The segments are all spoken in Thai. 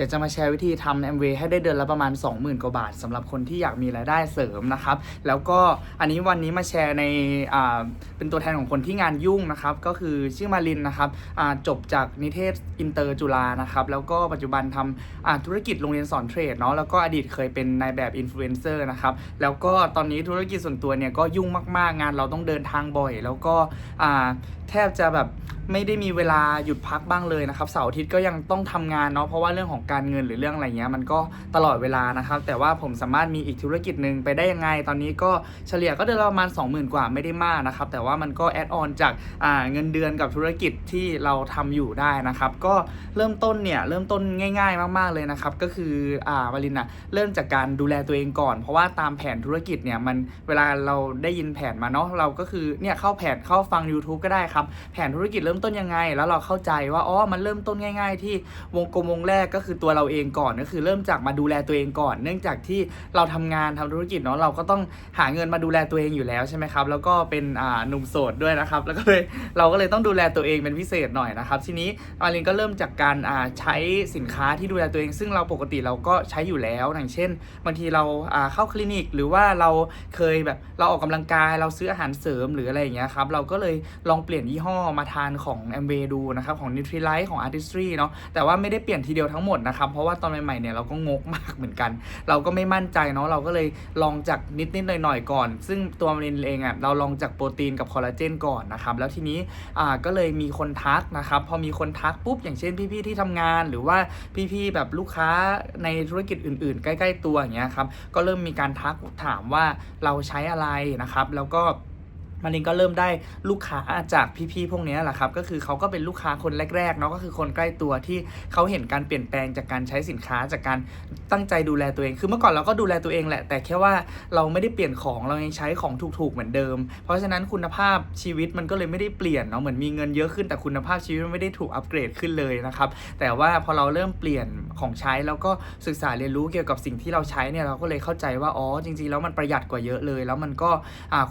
ดี๋ยวจะมาแชร์วิธีทำแอมเวย์ให้ได้เดือนละประมาณ 20,000 กว่าบาทสำหรับคนที่อยากมีรายได้เสริมนะครับ แล้วก็อันนี้วันนี้มาแชร์ในอ่าเป็นตัวแทนของคนที่งานยุ่งนะครับ ก็คือชื่อมารินนะครับอ่าจบจากนิเทศอินเตอร์จุฬานะครับ แล้วก็ปัจจุบันทำอ่าธุรกิจโรงเรียนสอนเทรดเนาะแล้วก็อดีตเคยเป็นนายแบบอินฟลูเอนเซอร์นะครับแล้วก็ตอนนี้ธุรกิจส่วนตัวเนี่ยก็ยุ่งมากๆ งานเราต้องเดินทางบ่อย แล้วก็อ่าแทบจะแบบไม่ได้มีเวลาหยุดพักบ้างเลยนะครับเสาร์อาทิตย์ก็ยังต้องทำงานเนาะเพราะว่าเรื่องของการเงินหรือเรื่องอะไรเงี้ยมันก็ตลอดเวลานะครับ แต่ว่าผมสามารถมีอีกธุรกิจหนึ่งไปได้ยังไง ตอนนี้ก็เฉลี่ยก็เดือนละประมาณ 20,000 กว่าไม่ได้มากนะครับ แต่ว่ามันก็แอดออนจากาเงินเดือนกับธุรกิจที่เราทำอยู่ได้นะครับ ก็เริ่มต้นเนี่ยเริ่มต้นง่าย ๆ มากๆเลยนะครับ ก็คืออ่าวาลินอะเริ่มจากการดูแลตัวเองก่อน เพราะว่าตามแผนธุรกิจเนี่ยมันเวลาเราได้ยินแผนมาเนาะเราก็คือเนี่ยเข้าแผนเข้าฟัง YouTube ก็ได้ครับ แผนธุรกิจเริ่มต้นยังไง แล้วเราเข้าใจว่าอ๋อมันเริ่มต้นง่าย ๆ ที่วงกลมวงแรกก็คือตัวเราเองก่อนก็คือเริ่มจากมาดูแลตัวเองก่อน เนื่องจากที่เราทำงานทำธุรกิจเนาะเราก็ต้องหาเงินมาดูแลตัวเองอยู่แล้วใช่ไหมครับ แล้วก็เป็นอ่าหนุ่มโสดด้วยนะครับ แล้วก็เลยเราก็เลยต้องดูแลตัวเองเป็นพิเศษหน่อยนะครับ ทีนี้มารินก็เริ่มจากการอ่าใช้สินค้าที่ดูแลตัวเอง ซึ่งเราปกติเราก็ใช้อยู่แล้วอย่างเช่นบางทีเราอ่าเข้าคลินิก หรือว่าเราเคยแบบเราออกกำลังกายเราซื้ออาหารเสริมหรืออะไรอย่างเงี้ยครับเราก็เลยลองเปลี่ยนยี่ห้อมาทานของ a m w a y ดูนะครับของ Nutrilite ของ Artistry เนาะแต่ว่าไม่ได้เปลี่ยนทีเดียวทั้งหมดนะครับ เพราะว่าตอนใหม่ๆเนี่ยเราก็งกมากเหมือนกัน เราก็ไม่มั่นใจเนาะเราก็เลยลองจากนิดๆหน่อยๆก่อน ซึ่งตัวมันเองอะเราลองจากโปรตีนกับคอลลาเจนก่อนนะครับแล้วทีนี้อ่าก็เลยมีคนทักนะครับพอมีคนทักปุ๊บอย่างเช่นพี่ๆที่ทำงาน หรือว่าพี่ๆแบบลูกค้าในธุรกิจอื่น ๆ ใกล้ ๆ ตัวอย่างเงี้ยครับก็เริ่มมีการทักถามว่าเราใช้อะไรนะครับ แล้วก็ มันเองก็เริ่มได้ลูกค้าจากพี่ๆพวกนี้แหละครับก็คือเขาก็เป็นลูกค้าคนแรกๆเนาะก็คือคนใกล้ตัวที่เขาเห็นการเปลี่ยนแปลงจากการใช้สินค้าจากการตั้งใจดูแลตัวเอง คือเมื่อก่อนเราก็ดูแลตัวเองแหละ แต่แค่ว่าเราไม่ได้เปลี่ยนของเรายังใช้ของถูกๆเหมือนเดิม เพราะฉะนั้นคุณภาพชีวิตมันก็เลยไม่ได้เปลี่ยนเนาะเหมือนมีเงินเยอะขึ้นแต่คุณภาพชีวิตมันไม่ได้ถูกอัปเกรดขึ้นเลยนะครับแต่ว่าพอเราเริ่มเปลี่ยนของใช้แล้วก็ศึกษาเรียนรู้เกี่ยวกับสิ่งที่เราใช้เนี่ยเราก็เลยเข้าใจว่าอ๋อจริง ๆ แล้วมันประหยัดกว่าเยอะเลย แล้วมันก็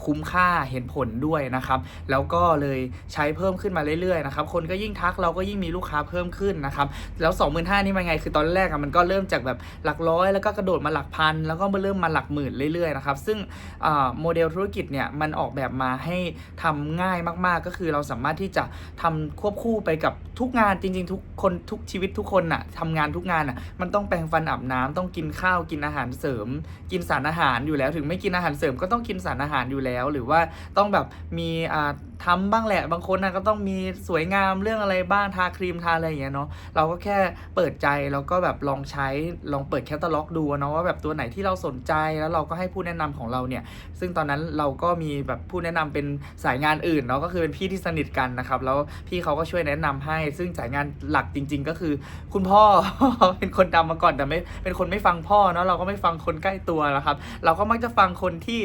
คุ้มค่าเห็นผลด้วยนะครับแล้วก็เลยใช้เพิ่มขึ้นมาเรื่อยๆนะครับคนก็ยิ่งทักเราก็ยิ่งมีลูกค้าเพิ่มขึ้นนะครับแล้ว 25,000นี่มันไงคือตอนแรกมันก็เริ่มจากแบบหลักร้อยแล้วก็กระโดดมาหลักพันแล้วก็มาเริ่มมาหลักหมื่นเรื่อยๆนะครับซึ่งโมเดลธุรกิจเนี่ยมันออกแบบมาให้ทำง่ายมากๆ ก็คือเราสามารถที่จะทำควบคู่ไปกับทุกงานจริงๆ ทุกคนทุกชีวิตทุกคนน่ะทำงานทุกงานน่ะมันต้องแปรงฟันอาบน้ำต้องกินข้าวกินอาหารเสริม กินสารอาหารอยู่แล้วถึงไม่กินอาหารเสริมก็ต้องกินสารอาหารอยู่แล้ว หรือว่าต้องแบบมีอ่าทำบ้างแหละบางคนนะก็ต้องมีสวยงามเรื่องอะไรบ้างทาครีมทาอะไรอย่างเงี้ยเนาะเราก็แค่เปิดใจแล้วก็แบบลองใช้ลองเปิดแคตตาล็อกดูเนาะว่าแบบตัวไหนที่เราสนใจแล้วเราก็ให้ผู้แนะนำของเราเนี่ย ซึ่งตอนนั้นเราก็มีแบบผู้แนะนำเป็นสายงานอื่นเนาะก็คือเป็นพี่ที่สนิทกันนะครับแล้วพี่เขาก็ช่วยแนะนำให้ ซึ่งสายงานหลักจริง ๆ ก็คือ คุณพ่อเป็นคนดำมาก่อนแต่ไม่เป็นคนไม่ฟังพ่อเนาะเราก็ไม่ฟังคนใกล้ตัวแล้วครับ เราก็มักจะฟังคนที่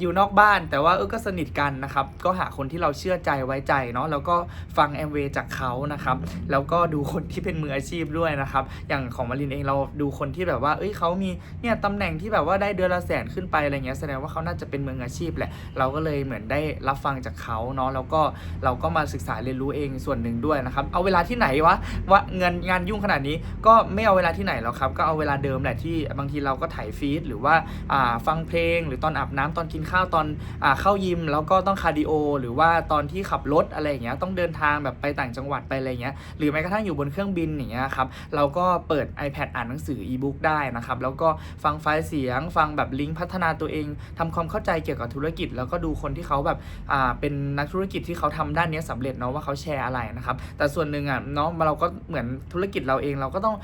อยู่นอกบ้านแต่ว่าเออก็สนิทกันนะครับ ก็หาคนที่เราเชื่อใจไว้ใจเนาะแล้วก็ฟังแอมเวจากเขานะครับ แล้วก็ดูคนที่เป็นมืออาชีพด้วยนะครับ อย่างของมารินเองเราดูคนที่แบบว่า เอ้ยเขามีเนี่ยตำแหน่งที่แบบว่าได้เดือนละแสนขึ้นไปอะไรเงี้ยแสดงว่าเขาน่าจะเป็นมืออาชีพแหละ เราก็เลยเหมือนได้รับฟังจากเขาเนาะแล้วก็เราก็มาศึกษาเรียนรู้เองส่วนหนึ่งด้วยนะครับ เอาเวลาที่ไหนวะว่าเงินงานยุ่งขนาดนี้ก็ไม่เอาเวลาที่ไหนแล้วครับก็เอาเวลาเดิมแหละที่บางทีเราก็ถ่ายฟีดหรือว่าอ่าฟังเพลงหรือตอนอาบน้ำตอนกินข้าวตอนอ่าเข้ายิม แล้วก็ต้องคาร์ดิโอ หรือว่าตอนที่ขับรถอะไรอย่างเงี้ยต้องเดินทางแบบไปต่างจังหวัดไปอะไรเงี้ยหรือแม้กระทั่งอยู่บนเครื่องบินอย่างเงี้ยครับเราก็เปิด iPad อ่านหนังสืออีบุ๊กได้นะครับแล้วก็ฟังไฟล์เสียง ฟังแบบลิงก์พัฒนาตัวเองทำความเข้าใจเกี่ยวกับธุรกิจ แล้วก็ดูคนที่เขาแบบอ่าเป็นนักธุรกิจที่เขาทำด้านเนี้ยสำเร็จเนาะว่าเขาแชร์อะไรนะครับแต่ส่วนหนึ่งอะเนาะเราก็เหมือนธุรกิจเราเองเราก็ต้อง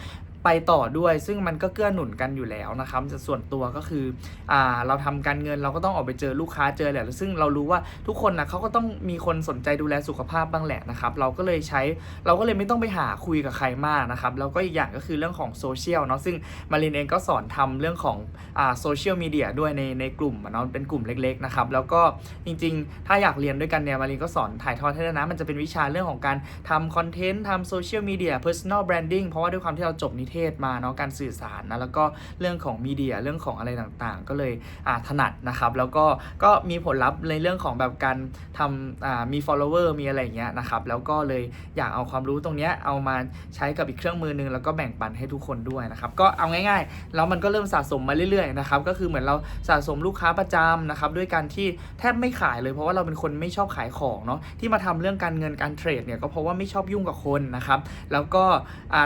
ไปต่อด้วย ซึ่งมันก็เกื้อหนุนกันอยู่แล้วนะครับส่วนตัวก็คืออ่าเราทำการเงินเราก็ต้องออกไปเจอลูกค้าเจอแหละซึ่งเรารู้ว่าทุกคนนะเขาก็ต้องมีคนสนใจดูแลสุขภาพบ้างแหละนะครับเราก็เลยใช้เราก็เลยไม่ต้องไปหาคุยกับใครมากนะครับแล้วก็อีกอย่างก็คือเรื่องของโซเชียลเนาะซึ่งมารินเองก็สอนทำเรื่องของอ่าโซเชียลมีเดียด้วยในในกลุ่มเนาะเป็นกลุ่มเล็กๆนะครับแล้วก็จริงๆ ถ้าอยากเรียนด้วยกันเนี่ยมารินก็สอนถ่ายทอดให้ด้วยนะมันจะเป็นวิชาเรื่องของการทำคอนเทนต์ทำโซเชียลมีเดีย personal branding เพราะว่าด้วยความที่เราจบนิเทศมาเนาะการสื่อสารนะแล้วก็เรื่องของมีเดียเรื่องของอะไรต่างๆ ก็เลยอ่าถนัดนะครับ แล้วก็ก็มีผลลัพธ์ในเรื่องของแบบการทำอ่ามี follower มีอะไรอย่างเงี้ยนะครับแล้วก็เลยอยากเอาความรู้ตรงเนี้ยเอามาใช้กับอีกเครื่องมือนึงแล้วก็แบ่งปันให้ทุกคนด้วยนะครับก็เอาง่ายๆแล้วมันก็เริ่มสะสมมาเรื่อยๆนะครับก็คือเหมือนเราสะสมลูกค้าประจำนะครับด้วยการที่แทบไม่ขายเลยเพราะว่าเราเป็นคนไม่ชอบขายของเนาะที่มาทำเรื่องการเงินการเทรดเนี่ยก็เพราะว่าไม่ชอบยุ่งกับคนนะครับแล้วก็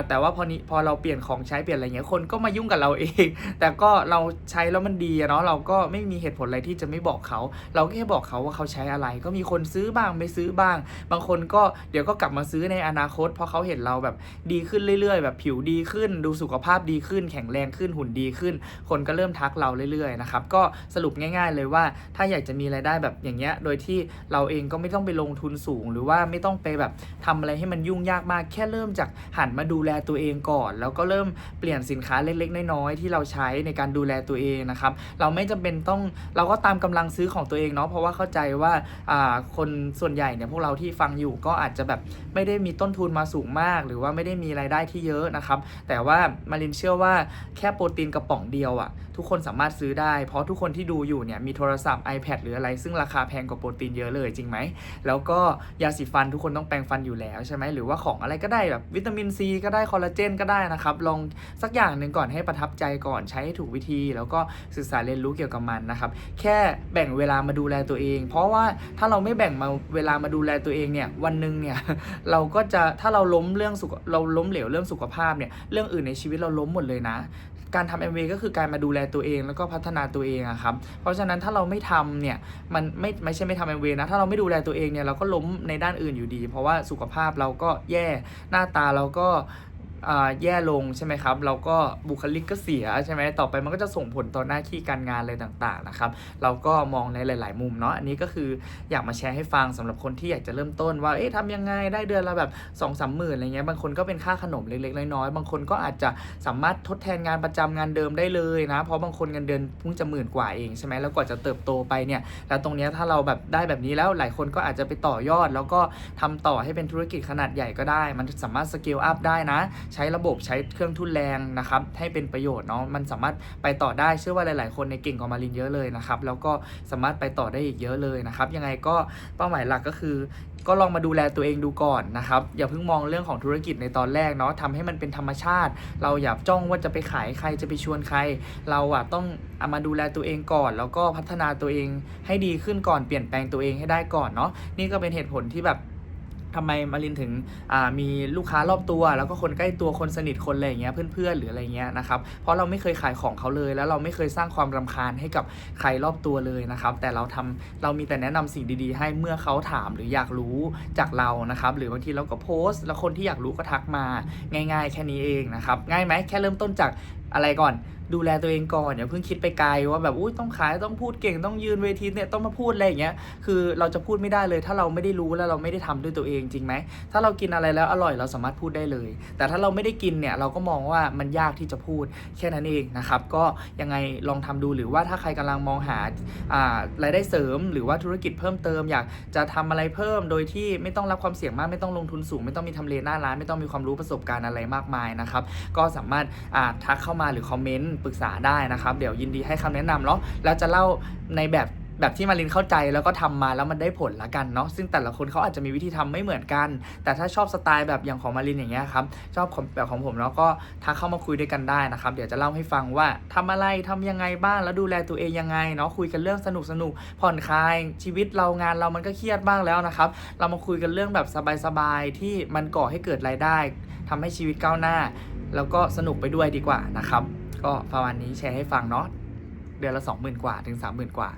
แต่ว่าพอนี้พอเราเปลี่ยนของใช้เปลี่ยนอะไรเงี้ยคนก็มายุ่งกับเราเอง แต่ก็เราใช้แล้วมันดีเนาะเราก็ไม่มีเหตุผลอะไรที่จะไม่บอกเขา เราแค่บอกเขาว่าเขาใช้อะไร ก็มีคนซื้อบ้างไม่ซื้อบ้าง บางคนก็เดี๋ยวก็กลับมาซื้อในอนาคต เพราะเขาเห็นเราแบบดีขึ้นเรื่อยๆ แบบผิวดีขึ้น ดูสุขภาพดีขึ้น แข็งแรงขึ้นหุ่นดีขึ้น คนก็เริ่มทักเราเรื่อยๆนะครับก็สรุปง่าย ๆ เลยว่าถ้าอยากจะมีรายได้แบบอย่างเงี้ยโดยที่เราเองก็ไม่ต้องไปลงทุนสูง หรือว่าไม่ต้องไปแบบทำอะไรให้มันยุ่งยากมาก แค่เริ่มจากหันมาดูแลตัวเองก่อน แล้วก็็เริ่มเปลี่ยนสินค้าเล็กๆ น้อยๆที่เราใช้ในการดูแลตัวเองนะครับเราไม่จำเป็นต้องเราก็ตามกำลังซื้อของตัวเองเนาะเพราะว่าเข้าใจว่าอ่าคนส่วนใหญ่เนี่ยพวกเราที่ฟังอยู่ก็อาจจะแบบไม่ได้มีต้นทุนมาสูงมาก หรือว่าไม่ได้มีรายได้ที่เยอะนะครับแต่ว่ามารินเชื่อว่าแค่โปรตีนกระป๋องเดียวอะ่ะทุกคนสามารถซื้อได้ เพราะทุกคนที่ดูอยู่เนี่ยมีโทรศัพท์ iPad หรืออะไร ซึ่งราคาแพงกว่าโปรตีนเยอะเลยจริงไหม แล้วก็ยาสีฟันทุกคนต้องแปรงฟันอยู่แล้วใช่ไหมหรือว่าของอะไรก็ได้แบบวิตามินซีก็ได้คอลลาเจนก็ได้นะครับลองสักอย่างหนึ่งก่อนให้ประทับใจก่อนใช้ให้ถูกวิธี แล้วก็ศึกษาเรียนรู้เกี่ยวกับมันนะครับ แค่แบ่งเวลามาดูแลตัวเอง เพราะว่าถ้าเราไม่แบ่งมาเวลามาดูแลตัวเองเนี่ยวันหนึ่งเนี่ยเราก็จะถ้าเราล้มเรื่องสุขเราล้มเหลวเรื่องสุขภาพเนี่ยเรื่องอื่นในชีวิตเราล้มหมดเลยนะ การทำ MV ก็คือการมาดูแลตัวเองแล้วก็พัฒนาตัวเองอะครับเพราะฉะนั้นถ้าเราไม่ทำเนี่ยมันไม่ไม่ใช่ไม่ทำ MV นะถ้าเราไม่ดูแลตัวเองเนี่ยเราก็ล้มในด้านอื่นอยู่ดี เพราะว่าสุขภาพเราก็แย่หน้าตาเราก็ แย่ลงใช่ไหมครับ เราก็บุคลิกก็เสียใช่ไหมต่อไปมันก็จะส่งผลต่อหน้าที่การงานอะไรต่างๆนะครับ เราก็มองในหลาย ๆ มุมเนาะ อันนี้ก็คืออยากมาแชร์ให้ฟังสำหรับคนที่อยากจะเริ่มต้นว่า เอ๊ะทำยังไงได้เดือนละแบบ2องสามหมื่นอะไรเงี้ย บางคนก็เป็นค่าขนมเล็ก ๆ น้อย ๆ บางคนก็อาจจะสามารถทดแทนงานประจำงานเดิมได้เลยนะ เพราะบางคนเงินเดือนเพิ่งจะหมื่นกว่าเองใช่ไหมแล้วกว่าจะเติบโตไปเนี่ย แล้วตรงนี้ถ้าเราแบบได้แบบนี้แล้วหลายคนก็อาจจะไปต่อยอด แล้วก็ทำต่อให้เป็นธุรกิจขนาดใหญ่ก็ได้ มันสามารถสเกลอัพได้นะใช้ระบบใช้เครื่องทุนแรงนะครับให้เป็นประโยชน์เนาะมันสามารถไปต่อได้เชื่อว่าหลาย ๆ คนในเก่งกว่ามารินเยอะเลยนะครับแล้วก็สามารถไปต่อได้อีกเยอะเลยนะครับยังไงก็เป้าหมายหลักก็คือ ก็ลองมาดูแลตัวเองดูก่อนนะครับอย่าเพิ่งมองเรื่องของธุรกิจในตอนแรกเนาะทำให้มันเป็นธรรมชาติ เราอย่าจ้องว่าจะไปขายใครจะไปชวนใคร เราอะต้องเอามาดูแลตัวเองก่อน แล้วก็พัฒนาตัวเองให้ดีขึ้นก่อนเปลี่ยนแปลงตัวเองให้ได้ก่อนเนาะนี่ก็เป็นเหตุผลที่แบบ ทำไมมารินถึงมีลูกค้ารอบตัว แล้วก็คนใกล้ตัวคนสนิทคนอะไรอย่างเงี้ยเพื่อนๆหรืออะไรเงี้ยนะครับเพราะเราไม่เคยขายของเขาเลย แล้วเราไม่เคยสร้างความรำคาญให้กับใครรอบตัวเลยนะครับแต่เราทำเรามีแต่แนะนำสิ่งดีๆ ให้เมื่อเขาถามหรืออยากรู้จากเรานะครับหรือบางทีเราก็โพสต์ แล้วคนที่อยากรู้ก็ทักมาง่าย ๆ แค่นี้เองนะครับง่ายไหมแค่เริ่มต้นจาก อะไรก่อน ดูแลตัวเองก่อนอย่าเพิ่งคิดไปไกลว่าแบบอุ้ยต้องขายต้องพูดเก่งต้องยืนเวทีเนี่ยต้องมาพูดอะไรอย่างเงี้ยคือเราจะพูดไม่ได้เลย ถ้าเราไม่ได้รู้แล้วเราไม่ได้ทำด้วยตัวเองจริงไหมถ้าเรากินอะไรแล้วอร่อยเราสามารถพูดได้เลย แต่ถ้าเราไม่ได้กินเนี่ยเราก็มองว่ามันยากที่จะพูดแค่นั้นเองนะครับก็ยังไงลองทำดูหรือว่าถ้าใครกำลังมองหาอ่ารายได้เสริม หรือว่าธุรกิจเพิ่มเติม อยากจะทำอะไรเพิ่มโดยที่ไม่ต้องรับความเสี่ยงมากไม่ต้องลงทุนสูง ไม่ต้องมีทำเลหน้าร้านไม่ต้องมีความรู้ประสบการณ์อะไรมากมายนะครับก็สามารถอ่าทักเข้ามาหรือคอมเมนต์ปรึกษาได้นะครับ เดี๋ยวยินดีให้คำแนะนำเนาะแล้วจะเล่าในแบบแบบที่มารินเข้าใจแล้วก็ทำมาแล้วมันได้ผลละกันเนาะซึ่งแต่ละคนเขาอาจจะมีวิธีทำไม่เหมือนกัน แต่ถ้าชอบสไตล์แบบอย่างของมารินอย่างเงี้ยครับชอบแบบของผมเนาะก็ทักเข้ามาคุยด้วยกันได้นะครับเดี๋ยวจะเล่าให้ฟังว่าทำอะไรทำยังไงบ้างแล้วดูแลตัวเองยังไงเนาะคุยกันเรื่องสนุกสนุกผ่อนคลายชีวิตเรางานเรามันก็เครียดบ้างแล้วนะครับเรามาคุยกันเรื่องแบบสบายๆที่มันก่อให้เกิดรายได้ทำให้ชีวิตก้าวหน้า แล้วก็สนุกไปด้วยดีกว่านะครับ ก็ประมาณนี้แชร์ให้ฟังเนาะเดือนละ 20,000 กว่าถึง 30,000 กว่า